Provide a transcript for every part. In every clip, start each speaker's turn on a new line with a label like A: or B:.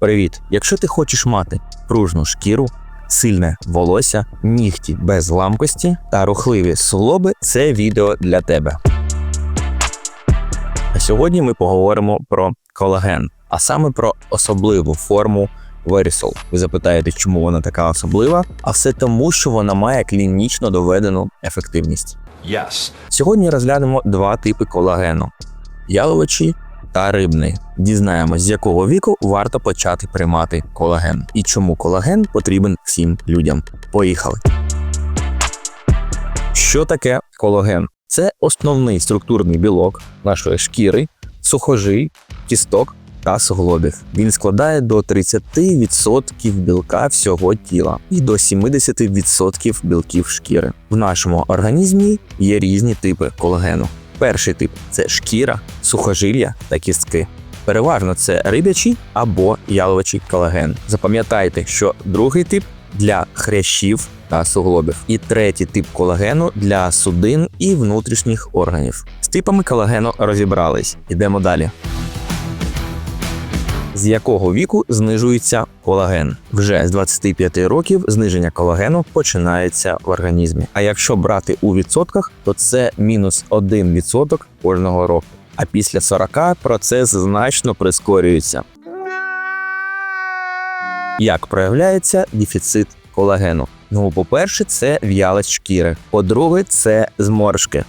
A: Привіт! Якщо ти хочеш мати пружну шкіру, сильне волосся, нігті без ламкості та рухливі суглоби, це відео для тебе. А сьогодні ми поговоримо про колаген, а саме про особливу форму Verisol. Ви запитаєте, чому вона така особлива? А все тому, що вона має клінічно доведену ефективність.
B: Yes.
A: Сьогодні розглянемо два типи колагену: яловичий та рибний. Дізнаємось, з якого віку варто почати приймати колаген і чому колаген потрібен всім людям. Поїхали. Що таке колаген? Це основний структурний білок нашої шкіри, сухожий, кісток та суглобів. Він складає до 30% білка всього тіла і до 70% білків шкіри. В нашому організмі є різні типи колагену. Перший тип це шкіра, сухожилля та кістки. Переважно це рибячий або яловичий колаген. Запам'ятайте, що другий тип для хрящів та суглобів, і третій тип колагену для судин і внутрішніх органів. З типами колагену розібрались. Ідемо далі. З якого віку знижується колаген? Вже з 25 років зниження колагену починається в організмі. А якщо брати у відсотках, то це мінус 1% кожного року. А після 40 процес значно прискорюється. Як проявляється дефіцит колагену? Ну, по-перше, це в'ялость шкіри. По-друге, це зморшки.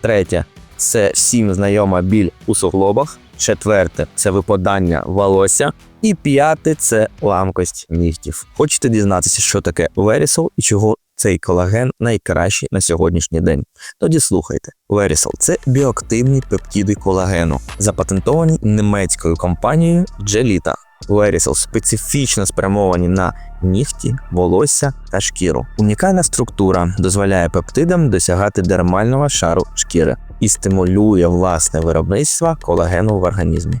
A: Третє це всім знайома біль у суглобах. Четверте це випадання волосся. І п'яте це ламкость нігтів. Хочете дізнатися, що таке верісол і чого цей колаген найкращий на сьогоднішній день? Тоді слухайте. верісол – це біоактивні пептіди колагену, запатентовані німецькою компанією Gelita. Verisol специфічно спрямовані на нігті, волосся та шкіру. Унікальна структура дозволяє пептидам досягати дермального шару шкіри і стимулює власне виробництво колагену в організмі.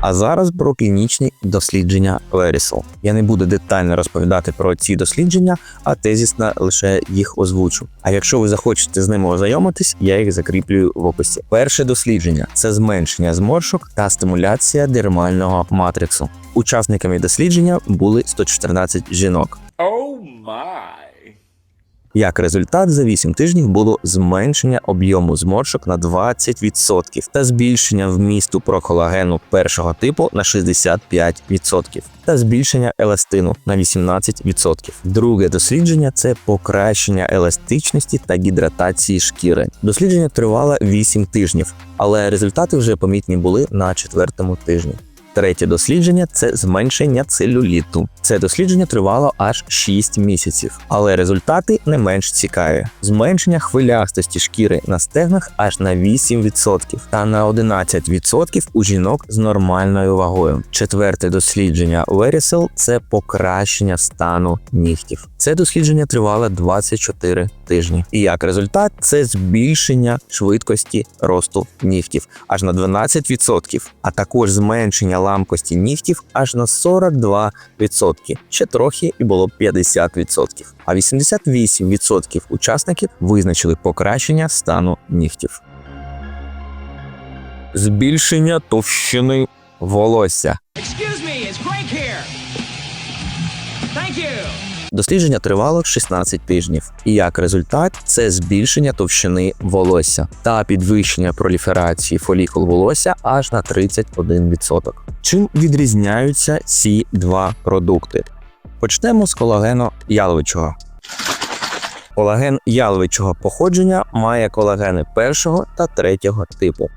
A: А зараз про клінічні дослідження Verisol. Я не буду детально розповідати про ці дослідження, а тезісно лише їх озвучу. А якщо ви захочете з ними ознайомитись, я їх закріплюю в описі. Перше дослідження це зменшення зморшок та стимуляція дермального матриксу. Учасниками дослідження були 114 жінок.
B: Oh my.
A: Як результат, за 8 тижнів було зменшення об'єму зморшок на 20% та збільшення вмісту проколагену першого типу на 65% та збільшення еластину на 18%. Друге дослідження це покращення еластичності та гідратації шкіри. Дослідження тривало 8 тижнів, але результати вже помітні були на четвертому тижні. Третє дослідження це зменшення целюліту. Це дослідження тривало аж 6 місяців, але результати не менш цікаві: зменшення хвилястості шкіри на стегнах аж на 8% та на 11% у жінок з нормальною вагою. Четверте дослідження Verisol – це покращення стану нігтів. Це дослідження тривало 24 тижні. І як результат, це збільшення швидкості росту нігтів аж на 12%, а також зменшення ламкості нігтів аж на 42%. Ще трохи і було 50%. А 88% учасників визначили покращення стану нігтів. Збільшення товщини волосся.
C: Excuse me, it's Crank here. Thank you.
A: Дослідження тривало 16 тижнів, і як результат, це збільшення товщини волосся та підвищення проліферації фолікул волосся аж на 31%. Чим відрізняються ці два продукти? Почнемо з колагену яловичого. Колаген яловичого походження має колагени першого та третього типу.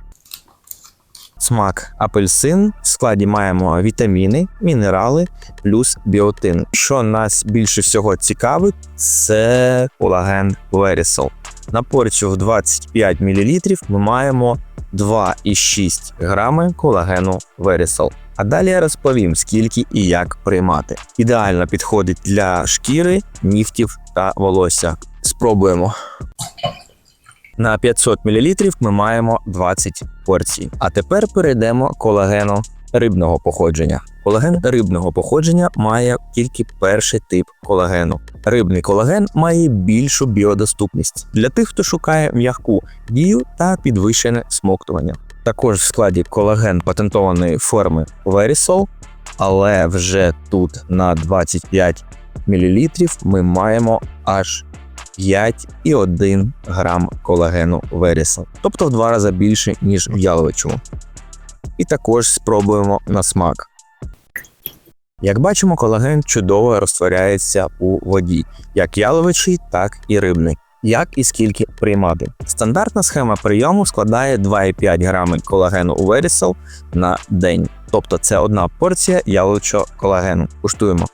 A: Смак апельсин. В складі маємо вітаміни, мінерали плюс біотин. Що нас більше всього цікавить, це колаген Verisol. На порцію в 25 мл ми маємо 2,6 грами колагену Verisol. А далі я розповім, скільки і як приймати. Ідеально підходить для шкіри, нігтів та волосся. Спробуємо. На 500 мл ми маємо 20 порцій. А тепер перейдемо колагену рибного походження. Колаген рибного походження має тільки перший тип колагену. Рибний колаген має більшу біодоступність для тих, хто шукає м'яку дію та підвищене смоктування. Також в складі колаген патентованої форми Verisol, але вже тут на 25 мл ми маємо аж 5,1 грам колагену Verisol, тобто в два рази більше, ніж в яловичому. І також спробуємо на смак. Як бачимо, колаген чудово розтворяється у воді, як яловичий, так і рибний. Як і скільки приймати? Стандартна схема прийому складає 2,5 грами колагену у Verisol на день. Тобто це одна порція яловичого колагену. Куштуємо.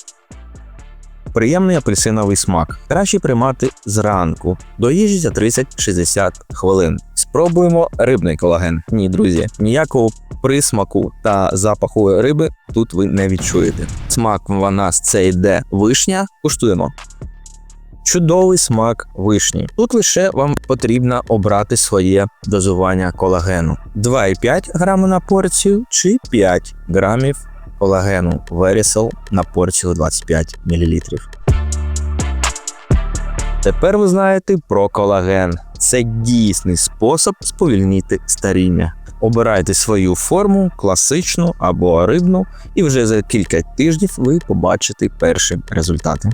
A: Приємний апельсиновий смак. Краще приймати зранку до їжі за 30-60 хвилин. Спробуємо рибний колаген. Ні, друзі, ніякого присмаку та запаху риби тут ви не відчуєте. Смак в нас це йде вишня. Куштуємо. Чудовий смак вишні. Тут лише вам потрібно обрати своє дозування колагену: 2,5 грами на порцію чи 5 грамів колагену Верісел на порцію 25 мл. Тепер ви знаєте про колаген. Це дійсний спосіб сповільнити старіння. Обирайте свою форму, класичну або рибну, і вже за кілька тижнів ви побачите перші результати.